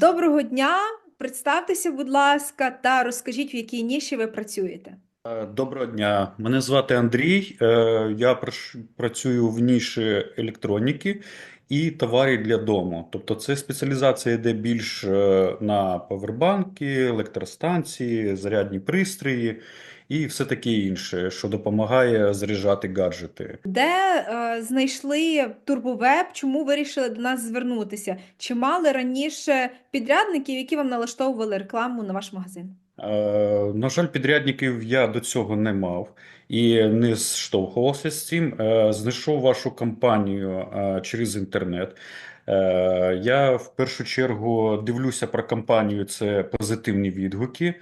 Доброго дня! Представтеся, будь ласка, та розкажіть, в якій ніші ви працюєте. Е, Доброго дня, мене звати Андрій. Е, Я працюю в ніші електроніки і товарів для дому. Тобто, це спеціалізація йде більш е, на павербанки, електростанції, зарядні пристрої і все таке інше, що допомагає заряджати гаджети. Де е, знайшли Турбовеб? Чому вирішили до нас звернутися? Чи мали раніше підрядників, які вам налаштовували рекламу на ваш магазин? Е, На жаль, підрядників я до цього не мав і не зштовхувався з цим. Е, Знайшов вашу компанію е, через інтернет. Е, Я в першу чергу дивлюся про компанію, це позитивні відгуки.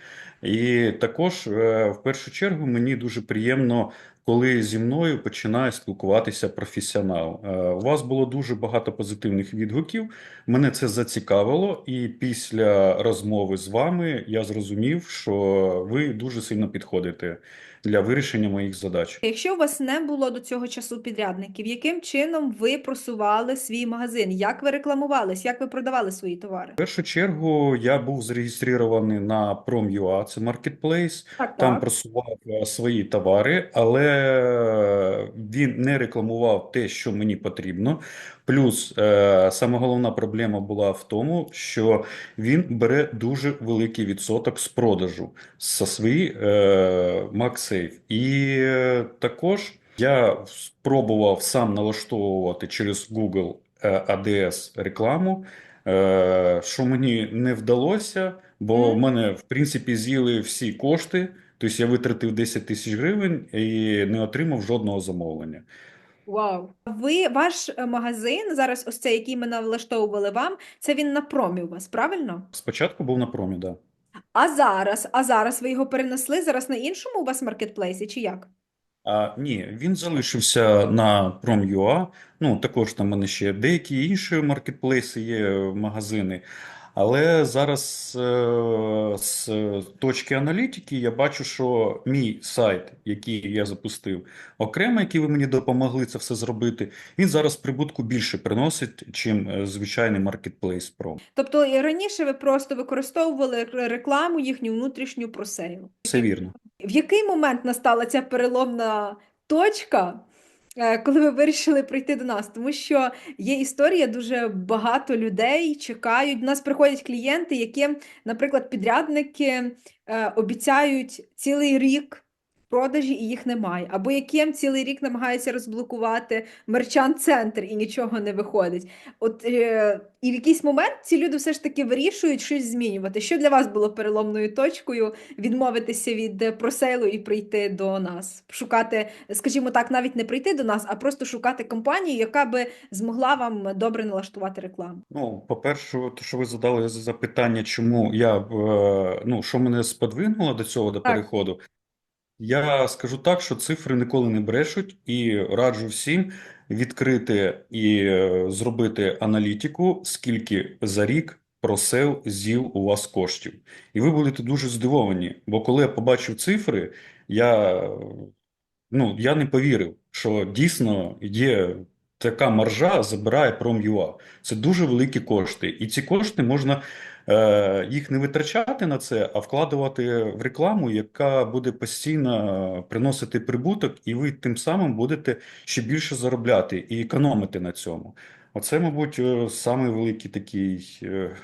І також е, в першу чергу мені дуже приємно, коли зі мною починає спілкуватися професіонал. Е, У вас було дуже багато позитивних відгуків. Мене це зацікавило, і після розмови з вами я зрозумів, що ви дуже сильно підходите для вирішення моїх задач. Якщо у вас не було до цього часу підрядників, яким чином ви просували свій магазин? Як ви рекламувались? Як ви продавали свої товари? В першу чергу я був зареєстрований на Prom.ua, це маркетплейс. Так, Там так. просував е, свої товари, але він не рекламував те, що мені потрібно. Плюс е, саме головна проблема була в тому, що він бере дуже великий відсоток з продажу за свій е, MagSafe. І е, також я спробував сам налаштовувати через Google е, ADS рекламу, е, що мені не вдалося, бо в мене в принципі з'їли всі кошти. Тобто я витратив 10 тисяч гривень і не отримав жодного замовлення. Вау. Ви, ваш е, магазин, зараз ось цей, який ми налаштовували вам, це він на промі у вас, правильно? Спочатку був на промі, да. А зараз, а зараз ви його перенесли зараз на іншому у вас маркетплейсі, чи як? А, ні, він залишився на Prom.ua. Ну, також там в мене ще деякі інші маркетплейси є, магазини. Але зараз е, з точки аналітики я бачу, що мій сайт, який я запустив, окремо, який ви мені допомогли це все зробити, він зараз прибутку більше приносить, чим е, звичайний маркетплейс Prom. Тобто і раніше ви просто використовували рекламу їхню внутрішню про сейл. Це вірно. В який момент настала ця переломна точка, коли ви вирішили прийти до нас? Тому що є історія, дуже багато людей чекають. До нас приходять клієнти, які, наприклад, підрядники е, обіцяють цілий рік продажі і їх немає. Або яким цілий рік намагаються розблокувати мерчант-центр і нічого не виходить. От е, і в якийсь момент ці люди все ж таки вирішують щось змінювати. Що для вас було переломною точкою відмовитися від просейлу і прийти до нас? Шукати, скажімо так, навіть не прийти до нас, а просто шукати компанію, яка би змогла вам добре налаштувати рекламу. Ну, по-перше, то, що ви задали запитання, чому я, е, ну, що мене сподвигнуло до цього, до Так. переходу, я скажу так, що цифри ніколи не брешуть, і раджу всім відкрити і е, зробити аналітику, скільки за рік просев зів у вас коштів. І ви будете дуже здивовані, бо коли я побачив цифри, я, ну, я не повірив, що дійсно є така маржа забирає Prom.ua. Це дуже великі кошти. І ці кошти можна е, їх не витрачати на це, а вкладувати в рекламу, яка буде постійно приносити прибуток, і ви тим самим будете ще більше заробляти і економити на цьому. Оце, мабуть, е, самий великий такий е,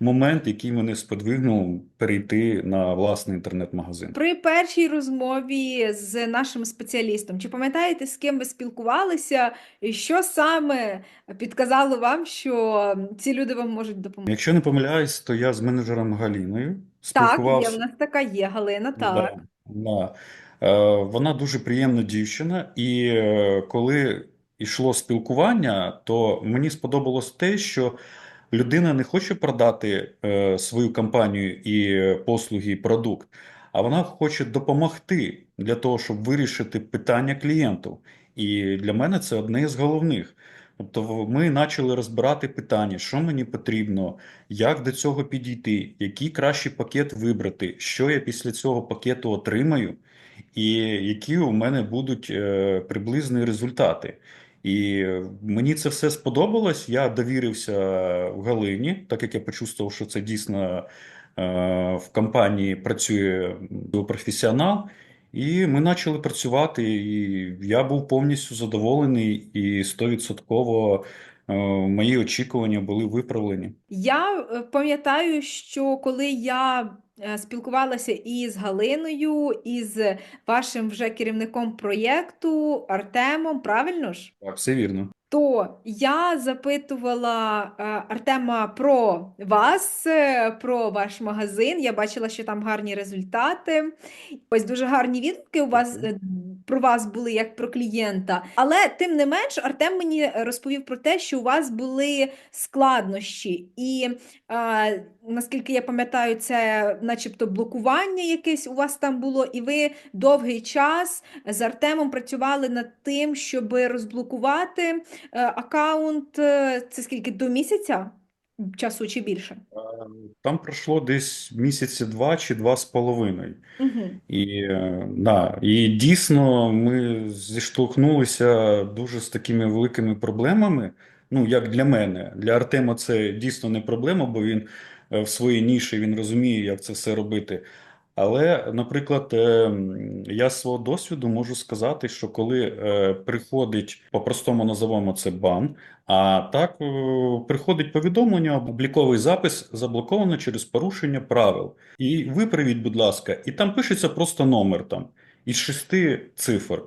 момент, який мене сподвигнув перейти на власний інтернет-магазин. При першій розмові з нашим спеціалістом, чи пам'ятаєте, з ким ви спілкувалися, і що саме підказало вам, що ці люди вам можуть допомогти? Якщо не помиляюсь, то я з менеджером Галіною Так, є, в нас така є Галина, так. Да, да. Е, Вона дуже приємна дівчина, і е, коли йшло спілкування, то мені сподобалось те, що людина не хоче продати е, свою компанію і послуги, і продукт, а вона хоче допомогти для того, щоб вирішити питання клієнтів. І для мене це одне з головних. Тобто ми почали розбирати питання, що мені потрібно, як до цього підійти, який кращий пакет вибрати, що я після цього пакету отримаю, і які у мене будуть е, приблизні результати. І мені це все сподобалось. Я довірився Галині, так як я почувствував, що це дійсно е, в компанії працює професіонал. І ми почали працювати, і я був повністю задоволений, і 100% е, мої очікування були виправлені. Я е, пам'ятаю, що коли я е, спілкувалася із Галиною, із вашим вже керівником проєкту Артемом, правильно ж? Так, все вірно. То я запитувала е, Артема про вас, е, про ваш магазин. Я бачила, що там гарні результати. Ось дуже гарні відгуки у вас е, про вас були як про клієнта. Але тим не менш, Артем мені розповів про те, що у вас були складнощі, і е, наскільки я пам'ятаю, це начебто блокування якесь у вас там було, і ви довгий час з Артемом працювали над тим, щоб розблокувати аккаунт. е, Це скільки до місяця часу чи більше? Там пройшло десь місяці два чи два з половиною. Угу. І, е, да, і дійсно ми зіштовхнулися дуже з такими великими проблемами. Ну, як для мене. Для Артема це дійсно не проблема, бо він е, в своїй ніші він розуміє, як це все робити. Але, наприклад, е, я з свого досвіду можу сказати, що коли е, приходить, по-простому називаємо це бан, а так е, приходить повідомлення, обліковий запис заблоковано через порушення правил. І виправіть, будь ласка, і там пишеться просто номер там із шести цифр.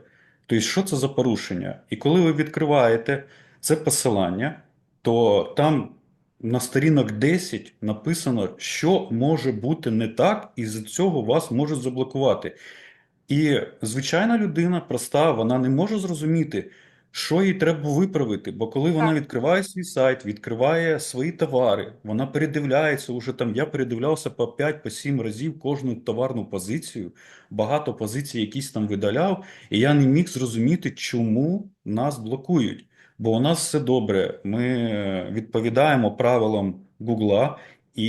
Тобто, що це за порушення? І коли ви відкриваєте це посилання, то там на сторінок 10 написано, що може бути не так, і з цього вас можуть заблокувати. І звичайна людина проста, вона не може зрозуміти, що їй треба виправити. Бо коли вона відкриває свій сайт, відкриває свої товари, вона передивляється уже там. Я передивлявся по 5 по 7 разів кожну товарну позицію, багато позицій якісь там видаляв, і я не міг зрозуміти, чому нас блокують. Бо у нас все добре. Ми е, відповідаємо правилам Гугла, і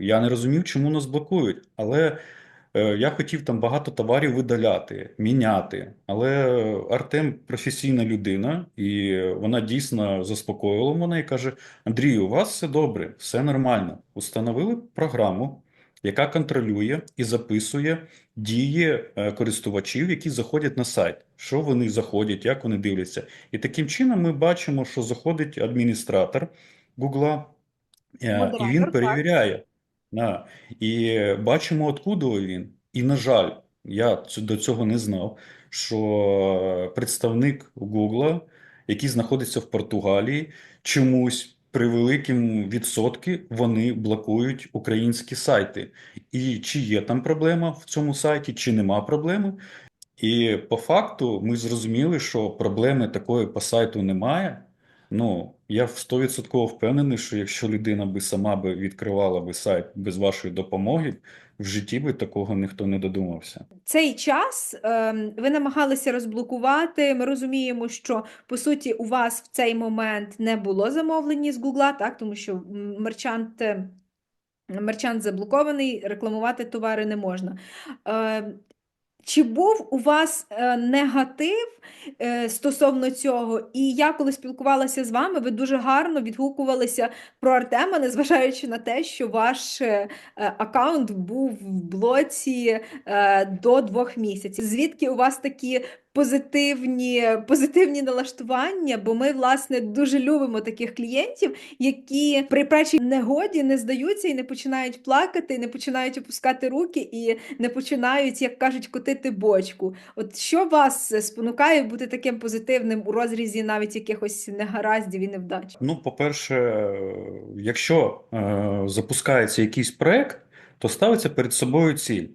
я не розумів, чому нас блокують. Але Е, Я хотів там багато товарів видаляти, міняти, але Артем професійна людина, і вона дійсно заспокоїла мене і каже: Андрію, у вас все добре, все нормально. Установили програму, яка контролює і записує дії е, користувачів, які заходять на сайт, що вони заходять, як вони дивляться. І таким чином ми бачимо, що заходить адміністратор Гугла, е, і він перевіряє. Да. І бачимо, откуда він. І, на жаль, я до цього не знав, що представник Гугла, який знаходиться в Португалії, чомусь при великому відсотки вони блокують українські сайти. І чи є там проблема в цьому сайті, чи нема проблеми. І по факту ми зрозуміли, що проблеми такої по сайту немає. Ну, я в 100% впевнений, що якщо людина би сама би відкривала би сайт без вашої допомоги, в житті би такого ніхто не додумався. Цей час ем, ви намагалися розблокувати. Ми розуміємо, що по суті у вас в цей момент не було замовлені з Гугла, так, тому що мерчант, е, мерчант заблокований, рекламувати товари не можна. Ем, Чи був у вас е, негатив е, стосовно цього? І я, коли спілкувалася з вами, ви дуже гарно відгукувалися про Артема, незважаючи на те, що ваш е, аккаунт був в блоці до двох місяців. Звідки у вас такі позитивні, позитивні налаштування? Бо ми, власне, дуже любимо таких клієнтів, які при першій негоді не здаються і не починають плакати, і не починають опускати руки, і не починають, як кажуть, котити бочку. От що вас спонукає бути таким позитивним у розрізі навіть якихось негараздів і невдач? Ну, по-перше, якщо е, запускається якийсь проект, то ставиться перед собою ціль.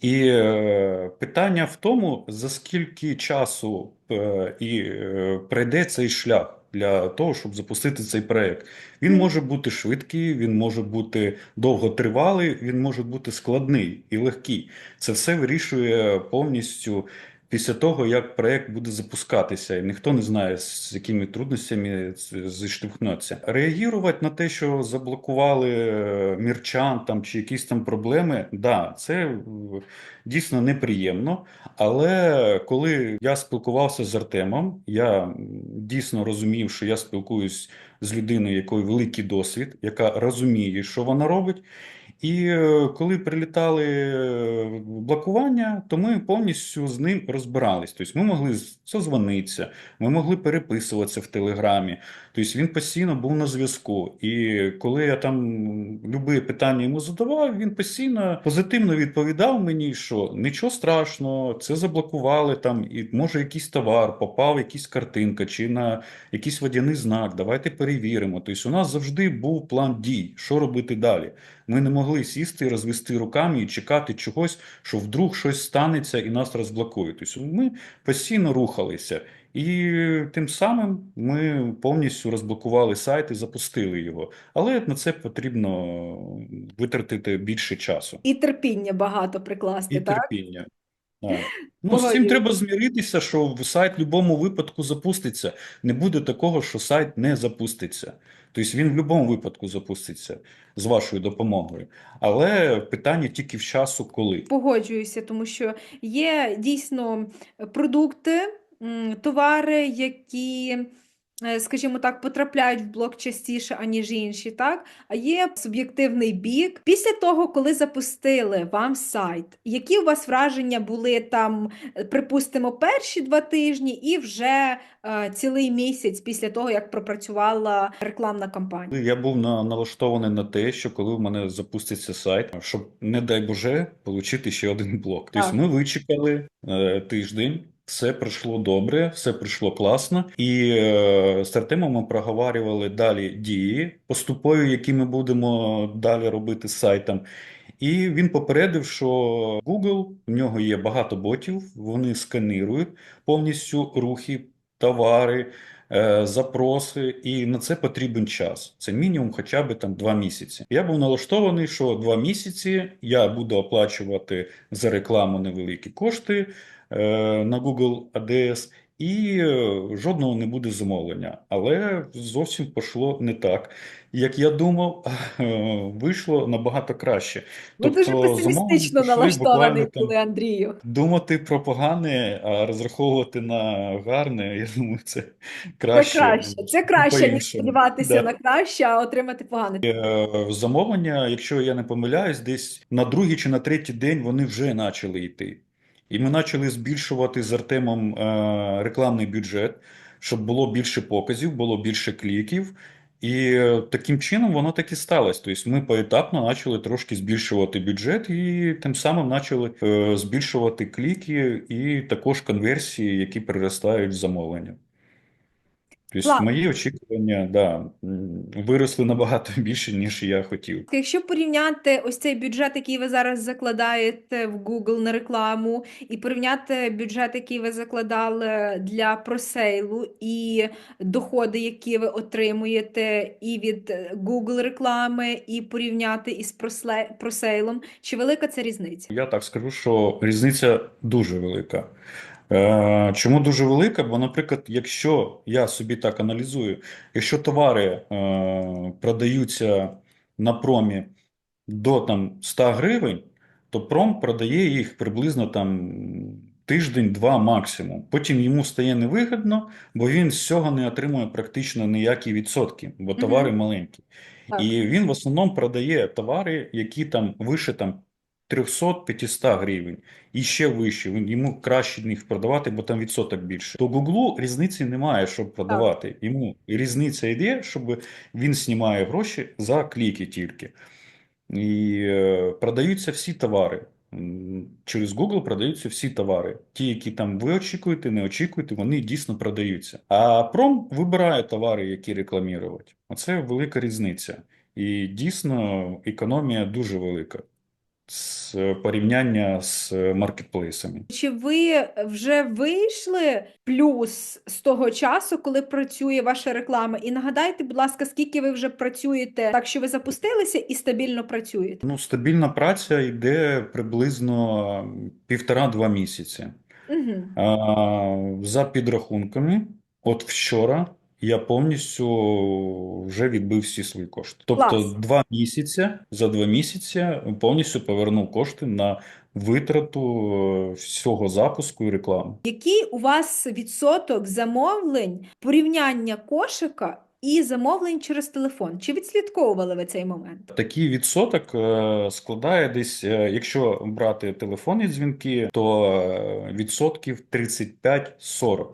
І е, питання в тому, за скільки часу е, і е, пройде цей шлях для того, щоб запустити цей проект. Він може бути швидкий, він може бути довготривалий, він може бути складний і легкий. Це все вирішує повністю після того, як проект буде запускатися, і ніхто не знає, з якими трудностями зіштовхнеться. Реагувати на те, що заблокували е, мірчан там чи якісь там проблеми, да, це е, дійсно неприємно. Але коли я спілкувався з Артемом, я дійсно розумів, що я спілкуюсь з людиною, якою великий досвід, яка розуміє, що вона робить. І е, коли прилітали е, блокування, то ми повністю з ним розбирались. Тобто ми могли созвонитися, ми могли переписуватися в Телеграмі. Тобто він постійно був на зв'язку. І коли я там любі питання йому задавав, він постійно позитивно відповідав мені, що нічого страшного, це заблокували там, і може якийсь товар, попав якась картинка чи на якийсь водяний знак. Давайте перевіримо. Тобто у нас завжди був план дій, що робити далі. Ми не могли сісти, розвести руками і чекати чогось, що вдруг щось станеться і нас розблокують. Тобто ми постійно рухалися. І тим самим ми повністю розблокували сайт і запустили його. Але на це потрібно витратити більше часу І терпіння багато прикласти, і так? терпіння. Так. Ну, з цим треба зміритися, що в сайт в будь-якому випадку запуститься. Не буде такого, що сайт не запуститься. Тобто він в будь-якому випадку запуститься з вашою допомогою. Але питання тільки в часу, коли. Погоджуюся, тому що є дійсно продукти, товари, які, е, скажімо так, потрапляють в блок частіше, аніж інші, так? А є суб'єктивний бік. Після того, коли запустили вам сайт, які у вас враження були там, е, припустимо, перші два тижні і вже е, цілий місяць після того, як пропрацювала рекламна кампанія? Я був на, налаштований на те, що коли в мене запуститься сайт, щоб, не дай Боже, отримати ще один блок. Тобто ми вичекали е, тиждень, все пройшло добре, все пройшло класно. І е, з Артемом ми проговорювали далі дії поступові, які ми будемо далі робити з сайтом. І він попередив, що Google, в нього є багато ботів, вони сканирують повністю рухи, товари, е, запроси, і на це потрібен час. Це мінімум хоча б там два місяці. Я був налаштований, що два місяці я буду оплачувати за рекламу невеликі кошти на Google ADS, і е, жодного не буде замовлення. Але зовсім пішло не так, як я думав, е, вийшло набагато краще. Ви дуже Тобто песимістично замовлення пішли налаштований були, Андрію. Думати про погане, а розраховувати на гарне, я думаю, це Це краще. краще. Це краще, ніж сподіватися Да. на краще, а отримати погане. Е, Замовлення, якщо я не помиляюсь, десь на другий чи на третій день вони вже почали йти. І ми почали збільшувати з Артемом е, рекламний бюджет, щоб було більше показів, було більше кліків. І е, таким чином воно так і сталося. Тобто ми поетапно почали трошки збільшувати бюджет і тим самим почали е, збільшувати кліки і також конверсії, які переростають в замовлення. Тобто мої очікування да, виросли набагато більше, ніж я хотів. Якщо порівняти ось цей бюджет, який ви зараз закладаєте в Google на рекламу, і порівняти бюджет, який ви закладали для просейлу, і доходи, які ви отримуєте і від е, Google реклами, і порівняти із просейлом, чи велика це різниця? Я так скажу, що різниця дуже велика. Е, Чому дуже велика? Бо, наприклад, якщо я собі так аналізую, якщо товари е, продаються на промі до там 100 гривень, то пром продає їх приблизно там тиждень-два максимум. Потім йому стає невигідно, бо він з цього не отримує практично ніякі відсотки, бо товари маленькі. Так. І він в основному продає товари, які там вище там 300-500 гривень і ще вище. Він йому краще їх продавати, бо там відсоток більше. То Гуглу різниці немає, щоб продавати. Йому різниця йде, щоб він знімає гроші за кліки тільки. І е, продаються всі товари. Через Google продаються всі товари. Ті, які там ви очікуєте, не очікуєте, вони дійсно продаються. А пром вибирає товари, які рекламувати. Оце велика різниця. І дійсно економія дуже велика з порівняння з маркетплейсами. Чи ви вже вийшли плюс з того часу, коли працює ваша реклама? І нагадайте, будь ласка, скільки ви вже працюєте, так що ви запустилися і стабільно працюєте? Ну, стабільна праця йде приблизно півтора-два місяці. Угу. А, За підрахунками, от вчора я повністю вже відбив всі свої кошти. Тобто Клас. два місяці, за два місяці повністю повернув кошти на витрату е, всього запуску і реклами. Який у вас відсоток замовлень порівняння кошика і замовлень через телефон? Чи відслідковували ви цей момент? Такий відсоток е, складає десь, е, якщо брати телефонні дзвінки, то відсотків 35-40.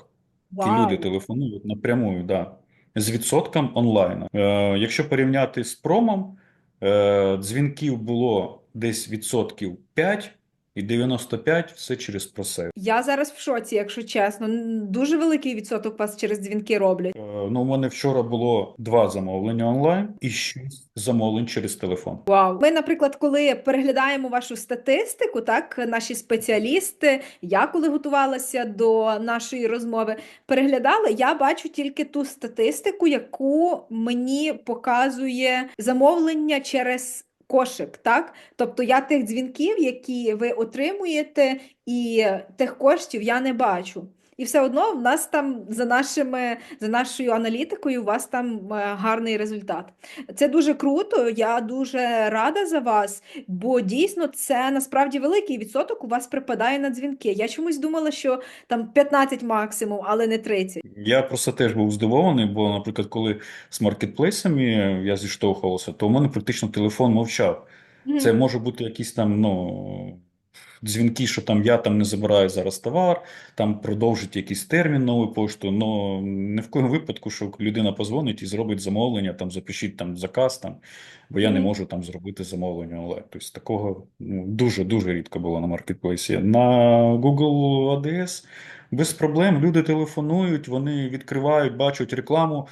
Ті люди телефонують напрямую, да, з відсотком онлайну. Е, якщо порівняти з промом, е, дзвінків було десь відсотків 5 і 95 все через просейв. Я зараз в шоці, якщо чесно. Дуже великий відсоток вас через дзвінки роблять. Е, ну, у мене вчора було два замовлення онлайн і 6 замовлень через телефон. Вау. Ми, наприклад, коли переглядаємо вашу статистику, так, наші спеціалісти, я коли готувалася до нашої розмови, переглядала, я бачу тільки ту статистику, яку мені показує замовлення через кошик, так? Тобто я тих дзвінків, які ви отримуєте, і тих коштів я не бачу. І все одно в нас там за нашими, за нашою аналітикою, у вас там е, гарний результат. Це дуже круто. Я дуже рада за вас, бо дійсно це насправді великий відсоток у вас припадає на дзвінки. Я чомусь думала, що там 15 максимум, але не 30. Я просто теж був здивований, бо, наприклад, коли з маркетплейсами я зіштовхувався, то у мене практично телефон мовчав. Це може бути якісь там, ну, дзвінки, що там я там не забираю зараз товар, там продовжить якийсь термін нову пошту. Ну не в кому випадку, що людина позвонить і зробить замовлення, там запишіть там заказ, там, бо я не можу там зробити замовлення онлайн. Тобто такого ну, дуже дуже рідко було на маркетплейсі. На Google ADS без проблем люди телефонують, вони відкривають, бачать рекламу.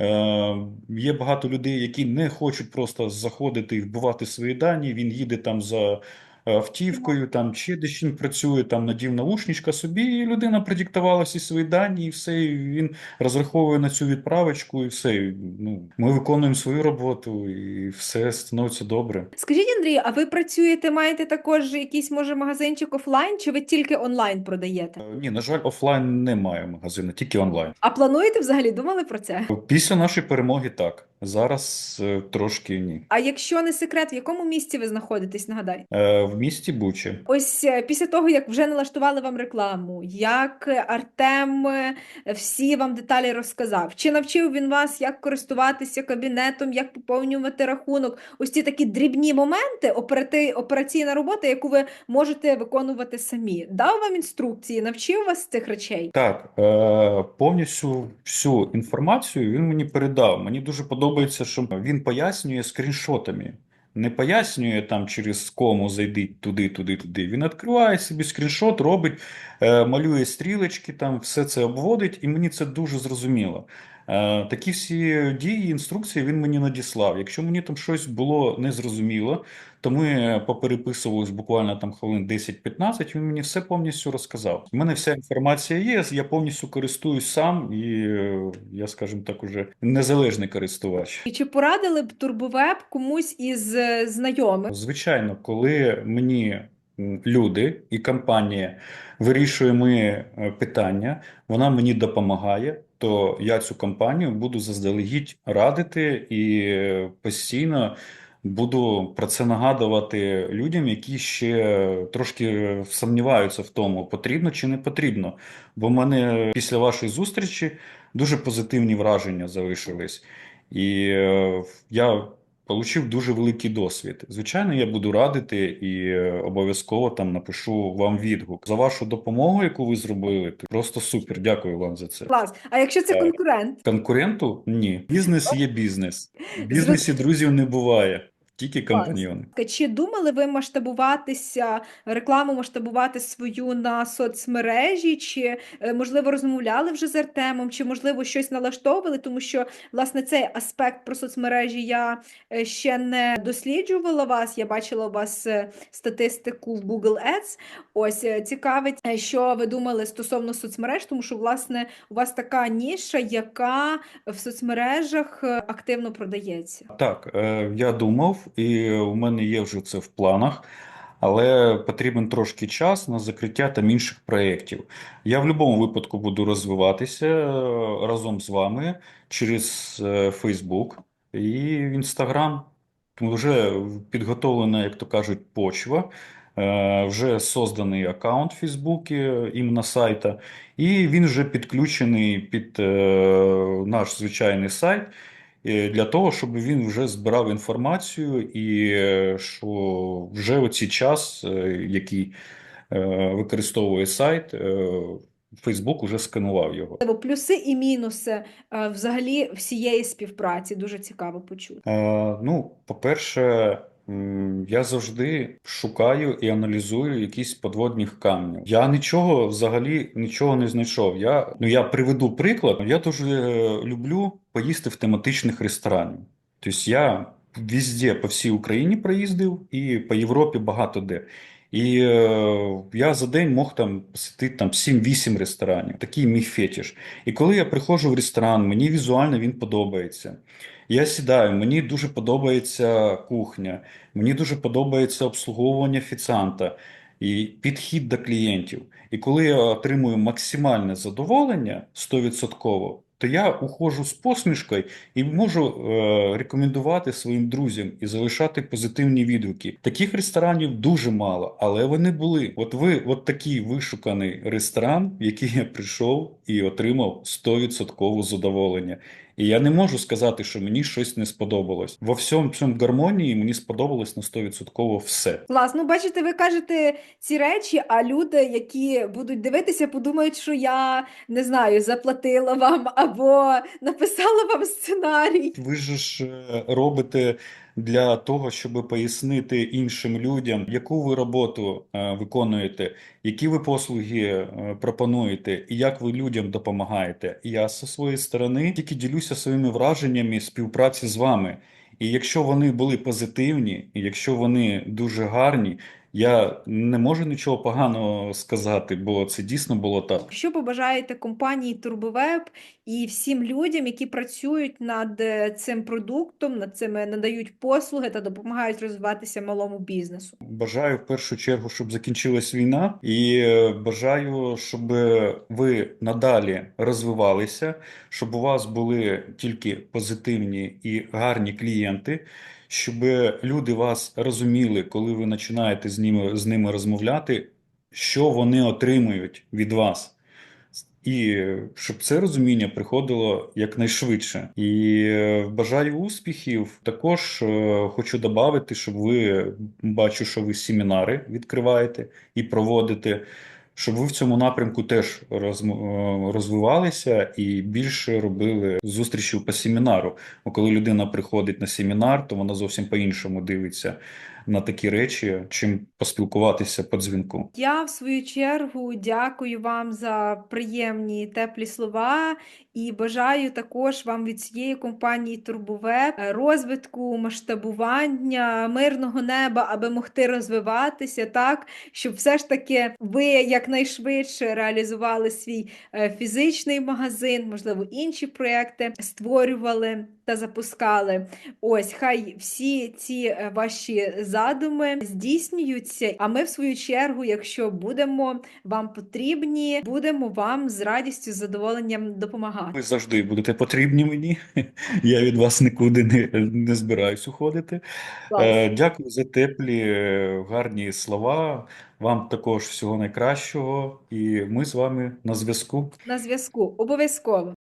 Е, є багато людей, які не хочуть просто заходити і вбивати свої дані. Він їде там за автівкою, там чи він працює, там надів наушничка собі, і людина продиктувала всі свої дані, і все, і він розраховує на цю відправочку, і все. І, Ну, ми виконуємо свою роботу, і все становиться добре. Скажіть, Андрій, а ви працюєте, маєте також якийсь може магазинчик офлайн, чи ви тільки онлайн продаєте? Е, Ні, на жаль, офлайн немає магазину, тільки онлайн. А плануєте взагалі думали про це? Після нашої перемоги так. Зараз е, трошки ні. А якщо не секрет, в якому місці ви знаходитесь? Нагадай. Е, В місті Бучі. Ось е, після того, як вже налаштували вам рекламу, як е, Артем е, всі вам деталі розказав, чи навчив він вас, як користуватися кабінетом, як поповнювати рахунок? Ось ці такі дрібні моменти, операти... операційна робота, яку ви можете виконувати самі. Дав вам інструкції, навчив вас цих речей? Так, е, повністю всю інформацію він мені передав. Мені дуже подобається, що він пояснює скріншотами. Не пояснює там через кому зайдіть туди, туди, туди. Він відкриває собі скріншот, робить, е, малює стрілочки, там все це обводить, і мені це дуже зрозуміло. Е, такі всі дії, інструкції він мені надіслав. Якщо мені там щось було незрозуміло, то ми попереписувались буквально там хвилин 10-15, він мені все повністю розказав. У мене вся інформація є, я повністю користуюсь сам, і е, я, скажімо так, уже незалежний користувач. І чи порадили б турбовеб комусь із е, знайомих? Звичайно, коли мені люди і компанія вирішує мої е, питання, вона мені допомагає, то я цю компанію буду заздалегідь радити і постійно буду про це нагадувати людям, які ще трошки сумніваються в тому, потрібно чи не потрібно. Бо в мене після вашої зустрічі дуже позитивні враження залишились. І е, я Получив дуже великий досвід. Звичайно, я буду радити і е, обов'язково там напишу вам відгук за вашу допомогу, яку ви зробили. Просто супер. Дякую вам за це. Клас. А якщо це конкурент? Конкуренту ні. Бізнес є бізнес. В бізнесі друзів не буває, тільки компаньйони. Чи думали ви масштабуватися, рекламу масштабувати свою на соцмережі, чи е, можливо розмовляли вже з Артемом, чи можливо щось налаштовували, тому що власне цей аспект про соцмережі я е, ще не досліджувала вас. Я бачила у вас е, статистику в Google Ads. Ось цікавить, що ви думали стосовно соцмереж, тому що власне у вас така ніша, яка в соцмережах активно продається. Так, я думав, і у мене є вже це в планах. але потрібен трошки час на закриття там інших проєктів. Я в будь-якому випадку буду розвиватися е, разом з вами через е, Facebook і Instagram. Вже підготовлена, як то кажуть, почва. Е, Вже созданий аккаунт в Фейсбуці іменно сайта, і він вже підключений під наш звичайний сайт для того, щоб він вже збирав інформацію, і е, що вже оцей час, е, який е, використовує сайт, Фейсбук уже сканував його. Плюси і мінуси взагалі всієї співпраці. Дуже цікаво почути. Е, ну, по-перше, я завжди шукаю і аналізую якісь подводні камні. Я нічого взагалі нічого не знайшов. Я, ну, я приведу приклад. Я дуже люблю поїсти в тематичних ресторанах. Тобто я везде по всій Україні проїздив і по Європі багато де. І е, я за день мог там посетити там 7-8 ресторанів. Такий мій фетиш. І коли я приходжу в ресторан, мені візуально він подобається. Я сідаю, мені дуже подобається кухня, мені дуже подобається обслуговування офіціанта і підхід до клієнтів. І коли я отримую максимальне задоволення 100%, то я уходжу з посмішкою і можу е, рекомендувати своїм друзям і залишати позитивні відгуки. Таких ресторанів дуже мало, але вони були. От ви, от такий вишуканий ресторан, в який я прийшов і отримав 100% задоволення. І я не можу сказати, що мені щось не сподобалось. Во всьому цьому гармонії мені сподобалось на 100% все. Клас, ну бачите, ви кажете ці речі, а люди, які будуть дивитися, подумають, що я не знаю, заплатила вам або написала вам сценарій. Ви ж е, робите для того, щоб пояснити іншим людям, яку ви роботу е, виконуєте, які ви послуги е, пропонуєте, і як ви людям допомагаєте. Я зі своєї сторони тільки ділюся своїми враженнями співпраці з вами. І якщо вони були позитивні, і якщо вони дуже гарні, я не можу нічого поганого сказати, бо це дійсно було так. Що побажаєте компанії Турбовеб і всім людям, які працюють над е, цим продуктом, над цими надають послуги та допомагають розвиватися малому бізнесу? Бажаю в першу чергу, щоб закінчилась війна, і е, бажаю, щоб ви надалі розвивалися, щоб у вас були тільки позитивні і гарні клієнти, щоб люди вас розуміли, коли ви починаєте з ними, з ними розмовляти, що вони отримують від вас. І щоб це розуміння приходило якнайшвидше. І е, бажаю успіхів. Також е, хочу додати, щоб ви бачу, що ви семінари відкриваєте і проводите, щоб ви в цьому напрямку теж е, розвивалися і більше робили зустрічі по семінару. Бо коли людина приходить на семінар, то вона зовсім по-іншому дивиться на такі речі, чим поспілкуватися по дзвінку. Я, в свою чергу, дякую вам за приємні теплі слова і бажаю також вам від цієї компанії Турбовеб е, розвитку, масштабування, мирного неба, аби могти розвиватися так, щоб все ж таки ви якнайшвидше реалізували свій е, фізичний магазин, можливо, інші проекти створювали та запускали. Ось, хай всі ці е, ваші задуми здійснюються. А ми, в свою чергу, якщо будемо вам потрібні, будемо вам з радістю, з задоволенням допомагати. Ви завжди будете потрібні мені. Я від вас нікуди не, не збираюсь уходити. Е, Дякую за теплі, е, гарні слова. Вам також всього найкращого, і ми з вами на зв'язку. На зв'язку обов'язково.